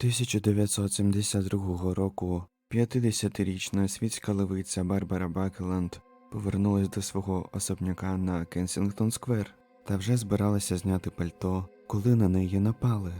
1972 року 50-річна світська левиця Барбара Бакеленд повернулась до свого особняка на Кенсінгтон Сквер та вже збиралася зняти пальто, коли на неї напали.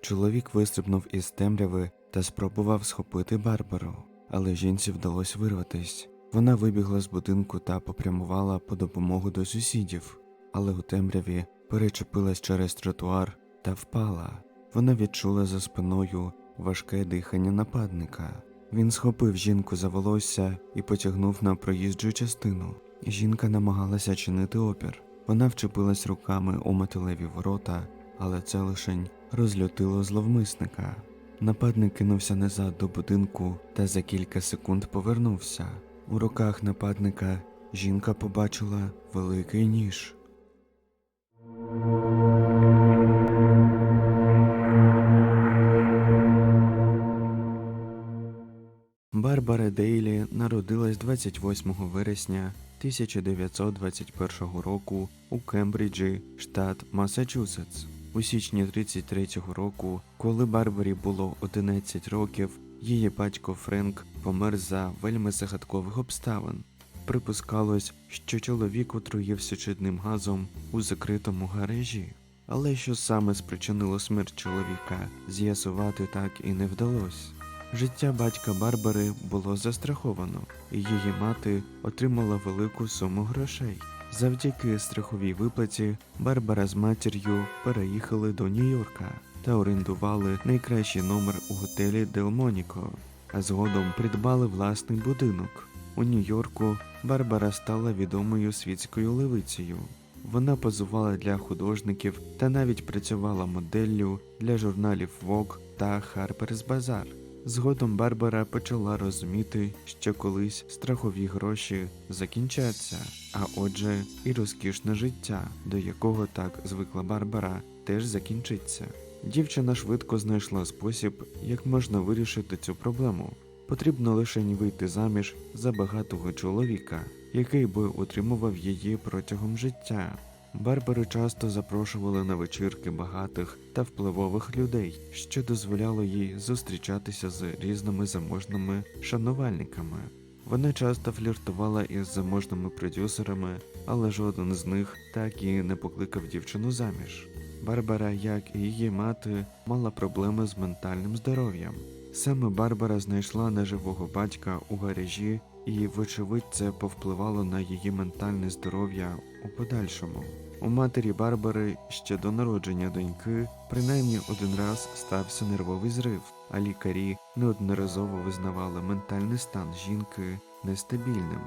Чоловік вистрибнув із темряви та спробував схопити Барбару, але жінці вдалося вирватись. Вона вибігла з будинку та попрямувала по допомогу до сусідів, але у темряві перечепилась через тротуар та впала. Вона відчула за спиною важке дихання нападника. Він схопив жінку за волосся і потягнув на проїжджу частину. Жінка намагалася чинити опір. Вона вчепилась руками у металеві ворота, але це лишень розлютило зловмисника. Нападник кинувся назад до будинку та за кілька секунд повернувся. У руках нападника жінка побачила великий ніж. Барбара Дейлі народилась 28 вересня 1921 року у Кембриджі, штат Масачусетс. У січні 33-го року, коли Барбарі було 11 років, її батько Френк помер за вельми загадкових обставин. Припускалось, що чоловік отруївся чадним газом у закритому гаражі. Але що саме спричинило смерть чоловіка, з'ясувати так і не вдалося. Життя батька Барбари було застраховано, і її мати отримала велику суму грошей. Завдяки страховій виплаті Барбара з матір'ю переїхали до Нью-Йорка та орендували найкращий номер у готелі Делмоніко, а згодом придбали власний будинок. У Нью-Йорку Барбара стала відомою світською левицею. Вона позувала для художників та навіть працювала моделлю для журналів Vogue та Harper's Bazaar. Згодом Барбара почала розуміти, що колись страхові гроші закінчаться, а отже, і розкішне життя, до якого так звикла Барбара, теж закінчиться. Дівчина швидко знайшла спосіб, як можна вирішити цю проблему. Потрібно лише вийти заміж за багатого чоловіка, який би утримував її протягом життя. Барбару часто запрошували на вечірки багатих та впливових людей, що дозволяло їй зустрічатися з різними заможними шанувальниками. Вона часто фліртувала із заможними продюсерами, але жоден з них так і не покликав дівчину заміж. Барбара, як і її мати, мала проблеми з ментальним здоров'ям. Саме Барбара знайшла неживого батька у гаражі, і, вочевидь, це повпливало на її ментальне здоров'я у подальшому. У матері Барбари ще до народження доньки принаймні один раз стався нервовий зрив, а лікарі неодноразово визнавали ментальний стан жінки нестабільним.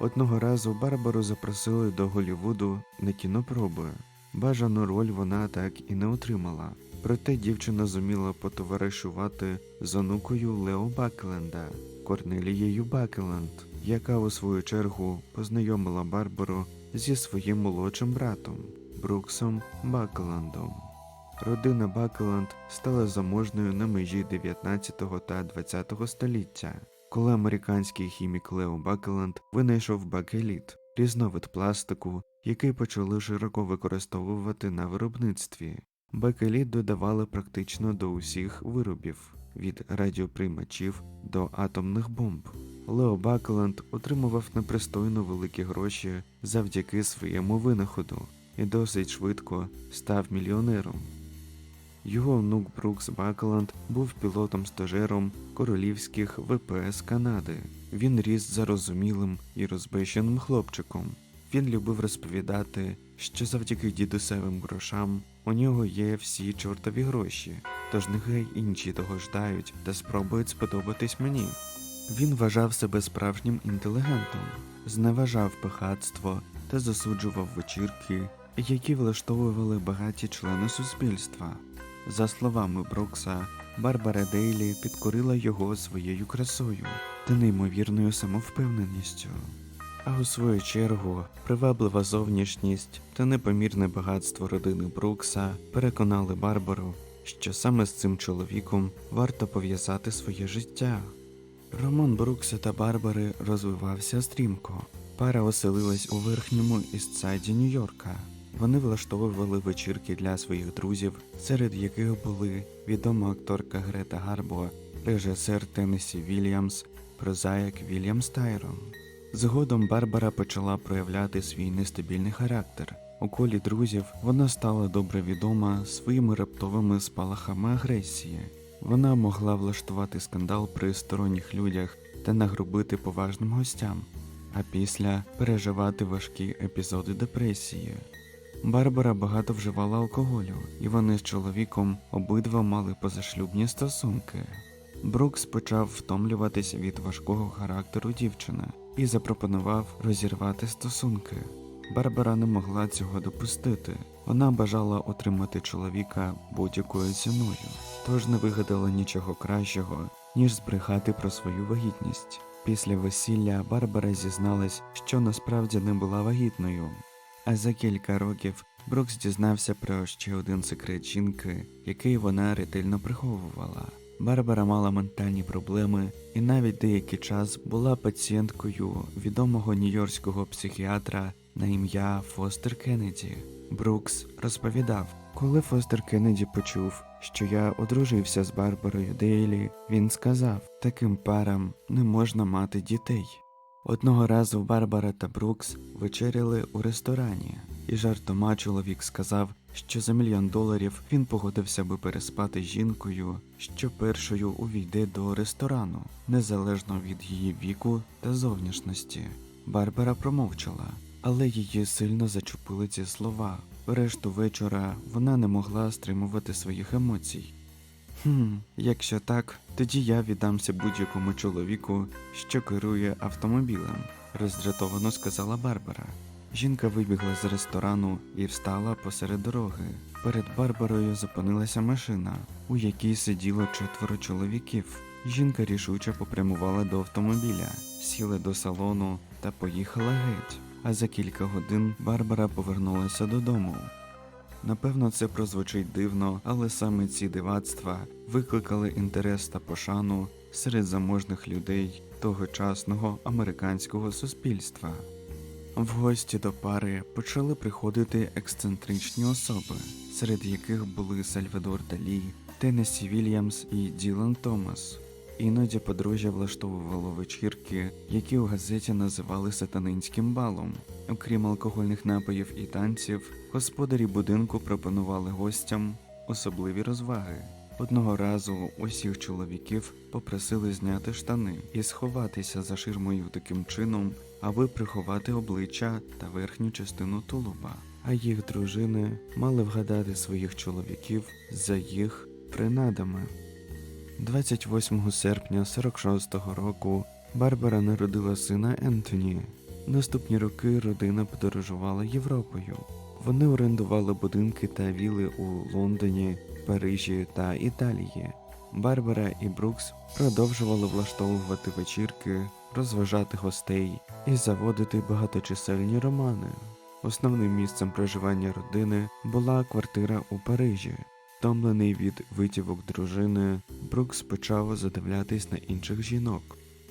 Одного разу Барбару запросили до Голлівуду на кінопроби. Бажану роль вона так і не отримала. Проте дівчина зуміла потоваришувати з онукою Лео Бакленда, Корнелією Бакеленд, яка у свою чергу познайомила Барбару зі своїм молодшим братом Бруксом Бакеландом. Родина Бакеланд стала заможною на межі 19 та 20 століття, коли американський хімік Лео Бакеланд винайшов бакеліт, різновид пластику, який почали широко використовувати на виробництві. Бакеліт додавали практично до усіх виробів від радіоприймачів до атомних бомб. Лео Бакеленд отримував непристойно великі гроші завдяки своєму винаходу і досить швидко став мільйонером. Його онук Брукс Бакеленд був пілотом-стажером королівських ВПС Канади. Він ріс зарозумілим і розбещеним хлопчиком. Він любив розповідати, що завдяки дідусевим грошам у нього є всі чортові гроші, тож нехай інші того ждають та спробують сподобатись мені. Він вважав себе справжнім інтелігентом, зневажав пихатство та засуджував вечірки, які влаштовували багаті члени суспільства. За словами Брокса, Барбара Дейлі підкорила його своєю красою та неймовірною самовпевненістю. А у свою чергу приваблива зовнішність та непомірне багатство родини Брукса переконали Барбару, що саме з цим чоловіком варто пов'язати своє життя. Роман Брукса та Барбари розвивався стрімко. Пара оселилась у верхньому істсайді Нью-Йорка. Вони влаштовували вечірки для своїх друзів, серед яких були відома акторка Грета Гарбо, режисер Теннесі Вільямс, прозаїк Вільям Стайрон. Згодом Барбара почала проявляти свій нестабільний характер. У колі друзів вона стала добре відома своїми раптовими спалахами агресії. Вона могла влаштувати скандал при сторонніх людях та нагрубити поважним гостям, а після переживати важкі епізоди депресії. Барбара багато вживала алкоголю, і вони з чоловіком обидва мали позашлюбні стосунки. Брукс почав втомлюватися від важкого характеру дівчини і запропонував розірвати стосунки. Барбара не могла цього допустити. Вона бажала отримати чоловіка будь-якою ціною, тож не вигадала нічого кращого, ніж збрехати про свою вагітність. Після весілля Барбара зізналась, що насправді не була вагітною. А за кілька років Брукс дізнався про ще один секрет жінки, який вона ретельно приховувала. Барбара мала ментальні проблеми і навіть деякий час була пацієнткою відомого нью-йоркського психіатра на ім'я Фостер Кеннеді. Брукс розповідав, коли Фостер Кеннеді почув, що я одружився з Барбарою Дейлі, він сказав: таким парам не можна мати дітей. Одного разу Барбара та Брукс вечеряли у ресторані, і жартома чоловік сказав, що за мільйон доларів він погодився би переспати з жінкою, що першою увійде до ресторану, незалежно від її віку та зовнішності. Барбара промовчала, але її сильно зачепили ці слова. Решту вечора вона не могла стримувати своїх емоцій. Хм, якщо так, тоді я віддамся будь-якому чоловіку, що керує автомобілем, роздратовано сказала Барбара. Жінка вибігла з ресторану і встала посеред дороги. Перед Барбарою зупинилася машина, у якій сиділо четверо чоловіків. Жінка рішуче попрямувала до автомобіля, сіла до салону та поїхала геть. А за кілька годин Барбара повернулася додому. Напевно, це прозвучить дивно, але саме ці дивацтва викликали інтерес та пошану серед заможних людей тогочасного американського суспільства. В гості до пари почали приходити ексцентричні особи, серед яких були Сальвадор Далі, Теннесі Вільямс і Ділан Томас. Іноді подружжя влаштовувало вечірки, які у газеті називали сатанинським балом. Окрім алкогольних напоїв і танців, господарі будинку пропонували гостям особливі розваги. Одного разу усіх чоловіків попросили зняти штани і сховатися за ширмою таким чином, аби приховати обличчя та верхню частину тулуба. А їх дружини мали вгадати своїх чоловіків за їх принадами. 28 серпня 46-го року Барбара народила сина Ентоні. Наступні роки родина подорожувала Європою. Вони орендували будинки та віли у Лондоні, Парижі та Італії. Барбара і Брукс продовжували влаштовувати вечірки, розважати гостей і заводити багаточисельні романи. Основним місцем проживання родини була квартира у Парижі. Втомлений від витівок дружини, Брукс почав задивлятись на інших жінок.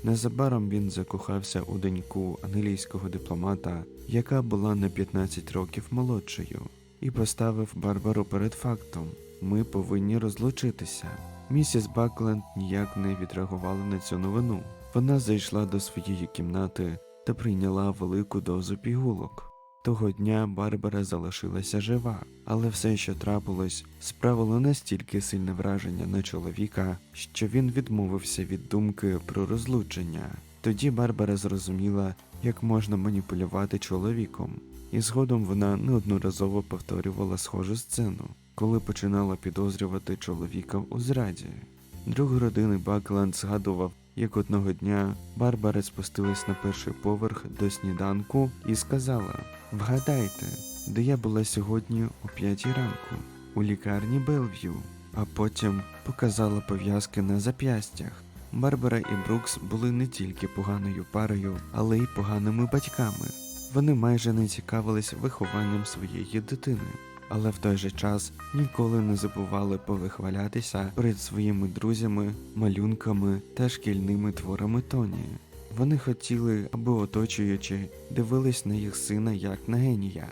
Незабаром він закохався у доньку англійського дипломата, яка була на 15 років молодшою, і поставив Барбару перед фактом: ми повинні розлучитися. Місіс Бакленд ніяк не відреагувала на цю новину. Вона зайшла до своєї кімнати та прийняла велику дозу пігулок. Того дня Барбара залишилася жива, але все, що трапилось, справило настільки сильне враження на чоловіка, що він відмовився від думки про розлучення. Тоді Барбара зрозуміла, як можна маніпулювати чоловіком, і згодом вона неодноразово повторювала схожу сцену, коли починала підозрювати чоловіка у зраді. Друг родини Бакланд згадував, як одного дня Барбара спустилась на перший поверх до сніданку і сказала: Вгадайте, де я була сьогодні о п'ятій ранку, у лікарні Белв'ю, а потім показала пов'язки на зап'ястях. Барбара і Брукс були не тільки поганою парою, але й поганими батьками. Вони майже не цікавились вихованням своєї дитини, але в той же час ніколи не забували повихвалятися перед своїми друзями, малюнками та шкільними творами Тоні. Вони хотіли, аби оточуючи дивились на їх сина як на генія.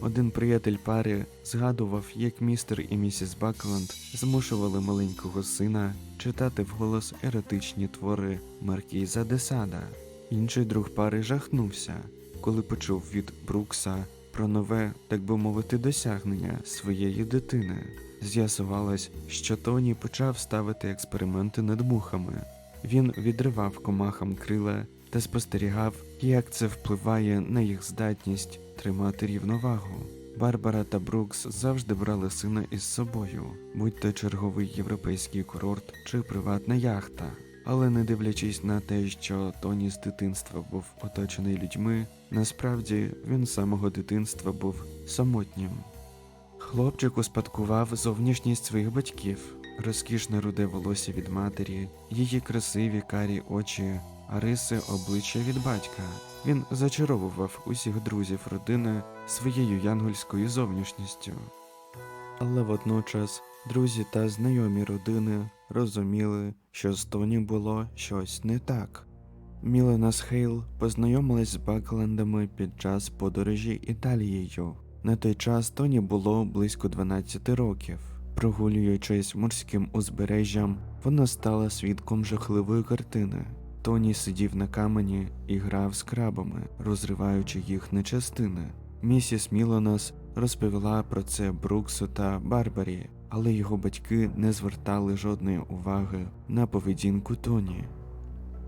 Один приятель пари згадував, як містер і місіс Бакленд змушували маленького сина читати вголос еротичні твори Маркіза де Сада. Інший друг пари жахнувся, коли почув від Брукса про нове, так би мовити, досягнення своєї дитини. З'ясувалось, що Тоні почав ставити експерименти над мухами. Він відривав комахам крила та спостерігав, як це впливає на їх здатність тримати рівновагу. Барбара та Брукс завжди брали сина із собою, будь то черговий європейський курорт чи приватна яхта. Але не дивлячись на те, що Тоні з дитинства був оточений людьми, насправді він з самого дитинства був самотнім. Хлопчик успадкував зовнішність своїх батьків, розкішне руде волосся від матері, її красиві карі очі, а риси обличчя від батька. Він зачаровував усіх друзів родини своєю янгольською зовнішністю. Але водночас друзі та знайомі родини розуміли, що з Тоні було щось не так. Мілена Схейл познайомилась з Баклендами під час подорожі Італією. На той час Тоні було близько 12 років. Прогулюючись морським узбережжям, вона стала свідком жахливої картини. Тоні сидів на камені і грав з крабами, розриваючи їх на частини. Місіс Мілонас розповіла про це Бруксу та Барбарі, але його батьки не звертали жодної уваги на поведінку Тоні.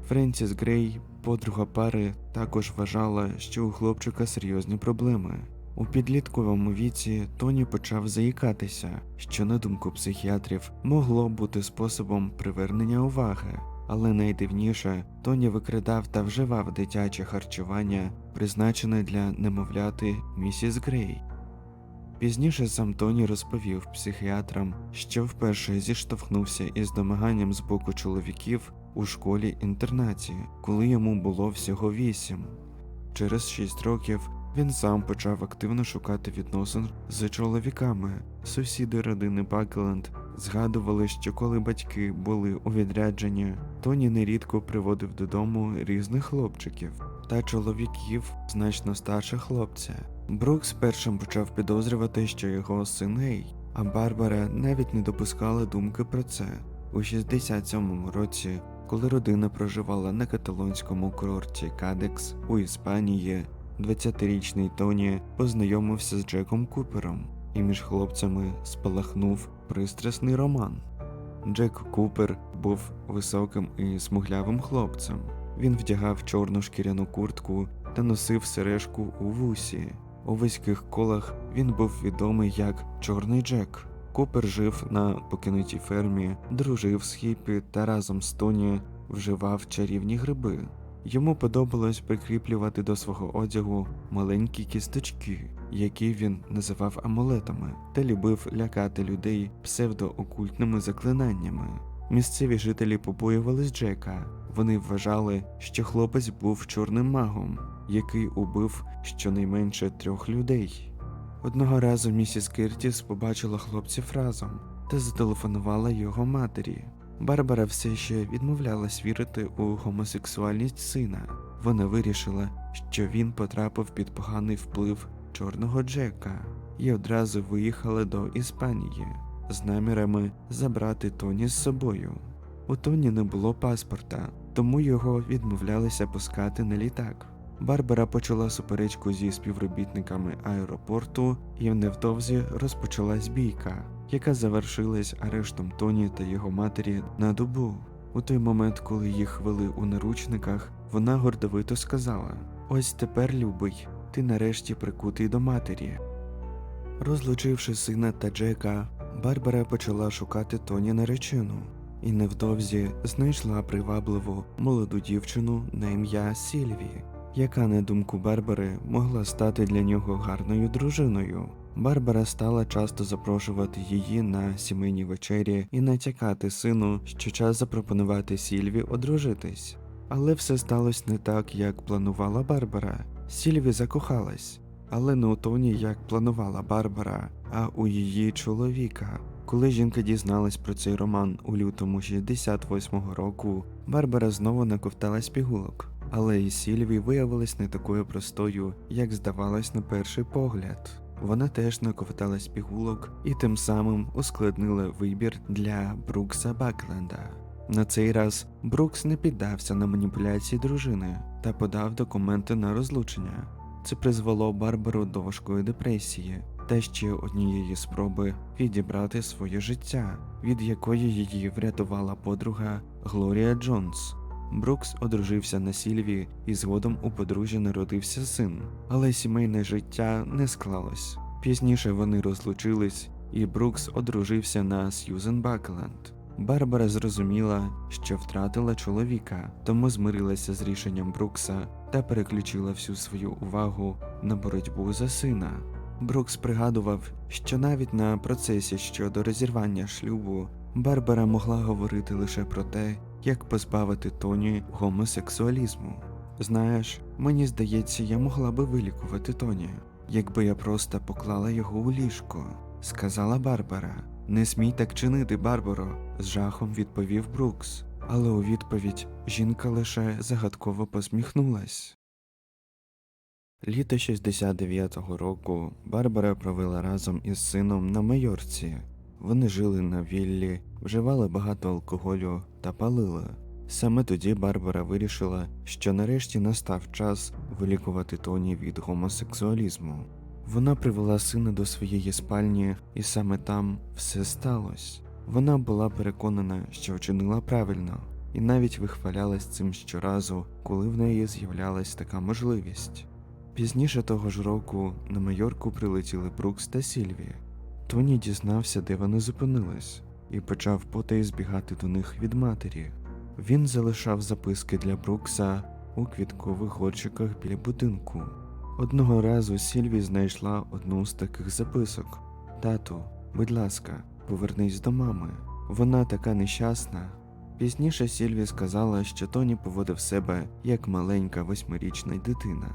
Френсіс Грей, подруга пари, також вважала, що у хлопчика серйозні проблеми. У підлітковому віці Тоні почав заїкатися, що, на думку психіатрів, могло бути способом привернення уваги. Але найдивніше, Тоні викрадав та вживав дитяче харчування, призначене для немовляти місіс Грей. Пізніше сам Тоні розповів психіатрам, що вперше зіштовхнувся із домаганням з боку чоловіків у школі інтернаті, коли йому було всього вісім. Через шість років він сам почав активно шукати відносин з чоловіками. Сусіди родини Бакленд згадували, що коли батьки були у відрядженні, Тоні нерідко приводив додому різних хлопчиків та чоловіків значно старше хлопця. Брукс першим почав підозрювати, що його син гей, а Барбара навіть не допускала думки про це. У 67-му році, коли родина проживала на каталонському курорті Кадекс у Іспанії, 20-річний Тоні познайомився з Джеком Купером, і між хлопцями спалахнув пристрасний роман. Джек Купер був високим і смуглявим хлопцем. Він вдягав чорну шкіряну куртку та носив сережку у вусі. У вузьких колах він був відомий як Чорний Джек. Купер жив на покинутій фермі, дружив з хіпі та разом з Тоні вживав чарівні гриби. Йому подобалось прикріплювати до свого одягу маленькі кісточки, які він називав амулетами, та любив лякати людей псевдоокультними заклинаннями. Місцеві жителі побоювались Джека. Вони вважали, що хлопець був чорним магом, який убив щонайменше трьох людей. Одного разу місіс Киртіс побачила хлопців разом та зателефонувала його матері. Барбара все ще відмовлялась вірити у гомосексуальність сина. Вона вирішила, що він потрапив під поганий вплив чорного Джека і одразу виїхала до Іспанії з намірами забрати Тоні з собою. У Тоні не було паспорта, тому його відмовлялися пускати на літак. Барбара почала суперечку зі співробітниками аеропорту, і невдовзі розпочалась бійка, яка завершилась арештом Тоні та його матері на добу. У той момент, коли їх вели у наручниках, вона гордовито сказала: Ось тепер, любий, ти нарешті прикутий до матері. Розлучивши сина та Джека, Барбара почала шукати Тоні наречену і невдовзі знайшла привабливу молоду дівчину на ім'я Сільві, яка, на думку Барбари, могла стати для нього гарною дружиною. Барбара стала часто запрошувати її на сімейні вечері і натякати сину, що час запропонувати Сільві одружитись. Але все сталося не так, як планувала Барбара. Сільві закохалась, але не у Тоні, як планувала Барбара, а у її чоловіка. Коли жінка дізналась про цей роман у лютому 68-го року, Барбара знову наковталась пігулок. Але і Сільві виявилась не такою простою, як здавалось на перший погляд. Вона теж наковталась пігулок і тим самим ускладнила вибір для Брукса Бакленда. На цей раз Брукс не піддався на маніпуляції дружини та подав документи на розлучення. Це призвело Барбару до важкої депресії та ще однієї спроби відібрати своє життя, від якої її врятувала подруга Глорія Джонс. Брукс одружився на Сільві і згодом у подружжя народився син, але сімейне життя не склалось. Пізніше вони розлучились, і Брукс одружився на Сьюзен Бакленд. Барбара зрозуміла, що втратила чоловіка, тому змирилася з рішенням Брукса та переключила всю свою увагу на боротьбу за сина. Брукс пригадував, що навіть на процесі щодо розірвання шлюбу Барбара могла говорити лише про те, як позбавити Тоні гомосексуалізму. Знаєш, мені здається, я могла би вилікувати Тоні, якби я просто поклала його у ліжко, сказала Барбара. Не смій так чинити, Барбаро, з жахом відповів Брукс, але у відповідь жінка лише загадково посміхнулась. Літо 69-го року Барбара провела разом із сином на Майорці. Вони жили на віллі, вживали багато алкоголю та палили. Саме тоді Барбара вирішила, що нарешті настав час вилікувати Тоні від гомосексуалізму. Вона привела сина до своєї спальні, і саме там все сталося. Вона була переконана, що вчинила правильно, і навіть вихвалялась цим щоразу, коли в неї з'являлась така можливість. Пізніше того ж року на Майорку прилетіли Брукс та Сільві. Тоні дізнався, де вони зупинились, і почав потай збігати до них від матері. Він залишав записки для Брукса у квіткових горщиках біля будинку. Одного разу Сільві знайшла одну з таких записок: Тату, будь ласка, повернись до мами. Вона така нещасна. Пізніше Сільві сказала, що Тоні поводив себе як маленька восьмирічна дитина.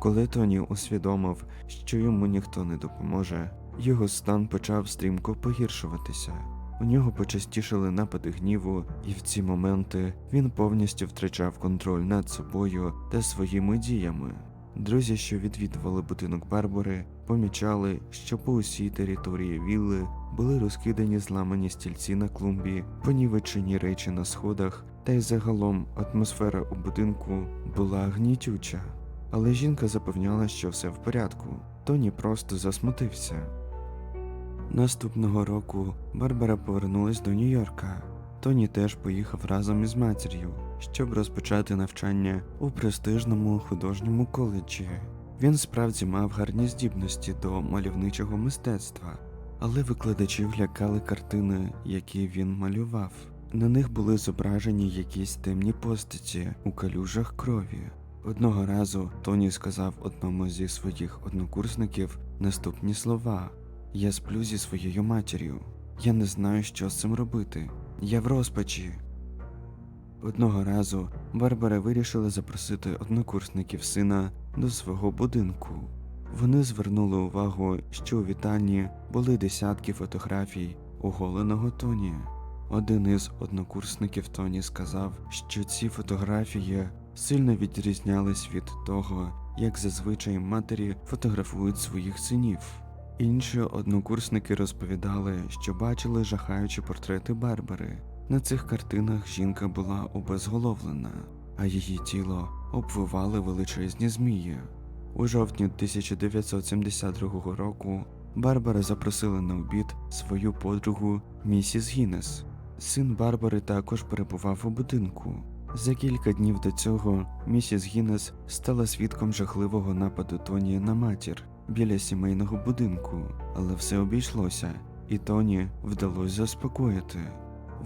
Коли Тоні усвідомив, що йому ніхто не допоможе, його стан почав стрімко погіршуватися. У нього почастішали напади гніву, і в ці моменти він повністю втрачав контроль над собою та своїми діями. Друзі, що відвідували будинок Барбари, помічали, що по усій території вілли були розкидані зламані стільці на клумбі, понівечені речі на сходах, та й загалом атмосфера у будинку була гнітюча. Але жінка запевняла, що все в порядку, Тоні просто засмутився. Наступного року Барбара повернулась до Нью-Йорка. Тоні теж поїхав разом із матір'ю, щоб розпочати навчання у престижному художньому коледжі. Він справді мав гарні здібності до мальовничого мистецтва, але викладачів лякали картини, які він малював. На них були зображені якісь темні постаті у калюжах крові. Одного разу Тоні сказав одному зі своїх однокурсників наступні слова: Я сплю зі своєю матір'ю. Я не знаю, що з цим робити. Я в розпачі. Одного разу Барбара вирішила запросити однокурсників сина до свого будинку. Вони звернули увагу, що у вітальні були десятки фотографій оголеного Тоні. Один із однокурсників Тоні сказав, що ці фотографії сильно відрізнялись від того, як зазвичай матері фотографують своїх синів. Інші однокурсники розповідали, що бачили жахаючі портрети Барбари. На цих картинах жінка була обезголовлена, а її тіло обвивали величезні змії. У жовтні 1972 року Барбара запросила на обід свою подругу місіс Гіннес. Син Барбари також перебував у будинку. За кілька днів до цього місіс Гіннес стала свідком жахливого нападу Тоні на матір біля сімейного будинку, але все обійшлося, і Тоні вдалося заспокоїти.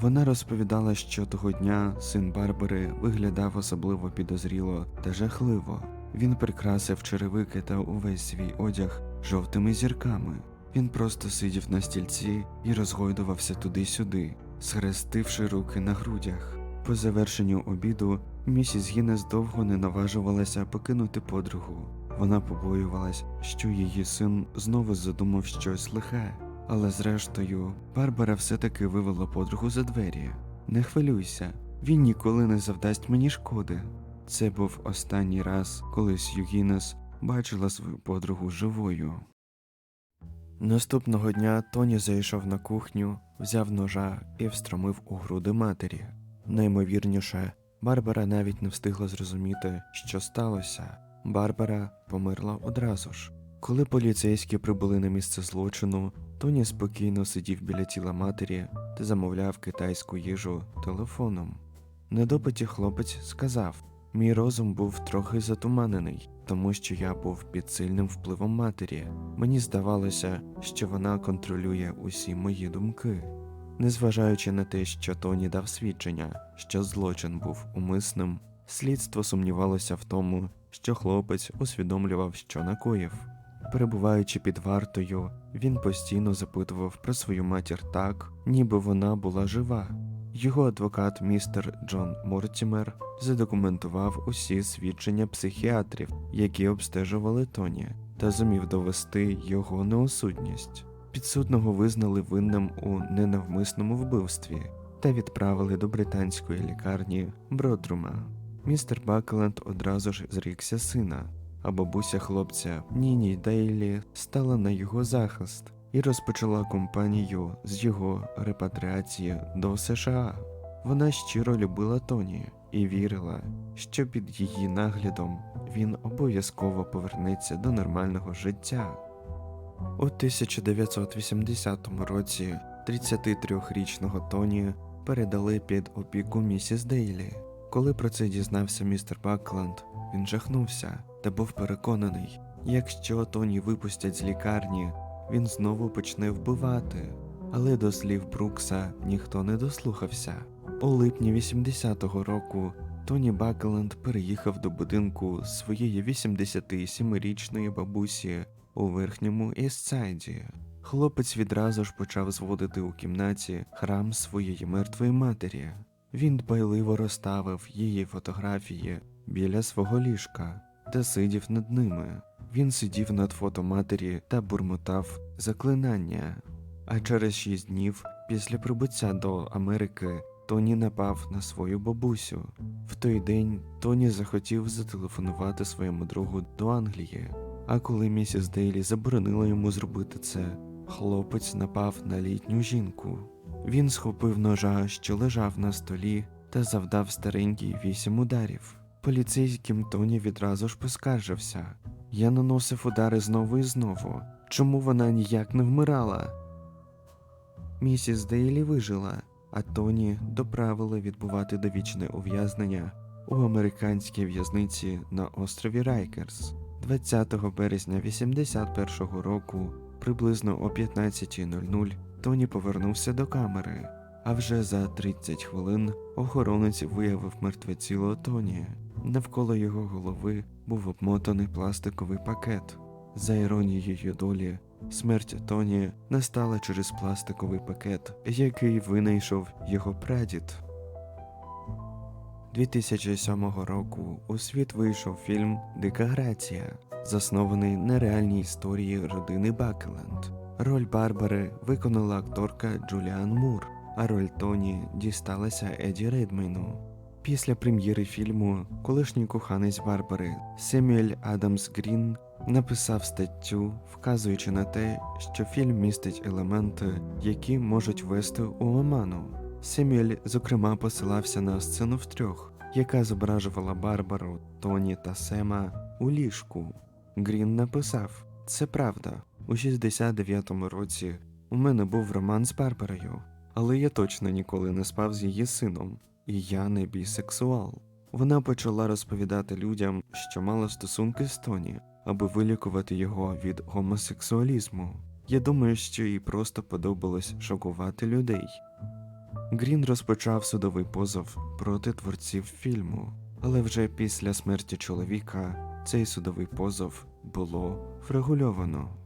Вона розповідала, що того дня син Барбари виглядав особливо підозріло та жахливо. Він прикрасив черевики та увесь свій одяг жовтими зірками. Він просто сидів на стільці і розгойдувався туди-сюди, схрестивши руки на грудях. По завершенню обіду місіс Гіннес довго не наважувалася покинути подругу. Вона побоювалась, що її син знову задумав щось лихе. Але зрештою, Барбара все-таки вивела подругу за двері. Не хвилюйся, він ніколи не завдасть мені шкоди. Це був останній раз, коли Сью бачила свою подругу живою. Наступного дня Тоні зайшов на кухню, взяв ножа і встромив у груди матері. Наймовірніше, Барбара навіть не встигла зрозуміти, що сталося. Барбара померла одразу ж. Коли поліцейські прибули на місце злочину, Тоні спокійно сидів біля тіла матері та замовляв китайську їжу телефоном. На допиті хлопець сказав: Мій розум був трохи затуманений, тому що я був під сильним впливом матері. Мені здавалося, що вона контролює усі мої думки. Незважаючи на те, що Тоні дав свідчення, що злочин був умисним, слідство сумнівалося в тому, що хлопець усвідомлював, що накоїв. Перебуваючи під вартою, він постійно запитував про свою матір так, ніби вона була жива. Його адвокат містер Джон Мортімер задокументував усі свідчення психіатрів, які обстежували Тоні, та зумів довести його неосудність. Підсудного визнали винним у ненавмисному вбивстві та відправили до британської лікарні Бродрума. Містер Бакленд одразу ж зрікся сина, а бабуся хлопця Ніні Дейлі стала на його захист і розпочала кампанію з його репатріації до США. Вона щиро любила Тоні і вірила, що під її наглядом він обов'язково повернеться до нормального життя. У 1980 році 33-річного Тоні передали під опіку місіс Дейлі. Коли про це дізнався містер Бакланд, він жахнувся та був переконаний, якщо Тоні випустять з лікарні, він знову почне вбивати. Але до слів Брукса ніхто не дослухався. У липні 80-го року Тоні Бакленд переїхав до будинку своєї 87-річної бабусі у верхньому Істсайді. Хлопець відразу ж почав зводити у кімнаті храм своєї мертвої матері. Він дбайливо розставив її фотографії біля свого ліжка та сидів над ними. Він сидів над фото матері та бурмотав заклинання. А через шість днів після прибуття до Америки Тоні напав на свою бабусю. В той день Тоні захотів зателефонувати своєму другу до Англії. А коли місіс Дейлі заборонила йому зробити це, хлопець напав на літню жінку. Він схопив ножа, що лежав на столі, та завдав старенький вісім ударів. Поліцейським Тоні відразу ж поскаржився. Я наносив удари знову і знову. Чому вона ніяк не вмирала? Місіс Дейлі вижила, а Тоні доправили відбувати довічне ув'язнення у американській в'язниці на острові Райкерс. 20 березня 81-го року, приблизно о 15.00, Тоні повернувся до камери, а вже за 30 хвилин охоронець виявив мертве тіло Тоні. Навколо його голови був обмотаний пластиковий пакет. За іронією долі, смерть Тоні настала через пластиковий пакет, який винайшов його прадід. 2007 року у світ вийшов фільм Дика Грація, заснований на реальній історії родини Бакеленд. Роль Барбари виконала акторка Джуліан Мур, а роль Тоні дісталася Еді Редмейну. Після прем'єри фільму колишній коханець Барбари Семюель Адамс Грін написав статтю, вказуючи на те, що фільм містить елементи, які можуть вести у оману. Семюель, зокрема, посилався на сцену втрьох, яка зображувала Барбару, Тоні та Сема у ліжку. Грін написав: Це правда. У 69-му році у мене був роман з Барбарою, але я точно ніколи не спав з її сином, і я не бісексуал. Вона почала розповідати людям, що мала стосунки з Тоні, аби вилікувати його від гомосексуалізму. Я думаю, що їй просто подобалось шокувати людей. Грін розпочав судовий позов проти творців фільму, але вже після смерті чоловіка цей судовий позов було врегульовано.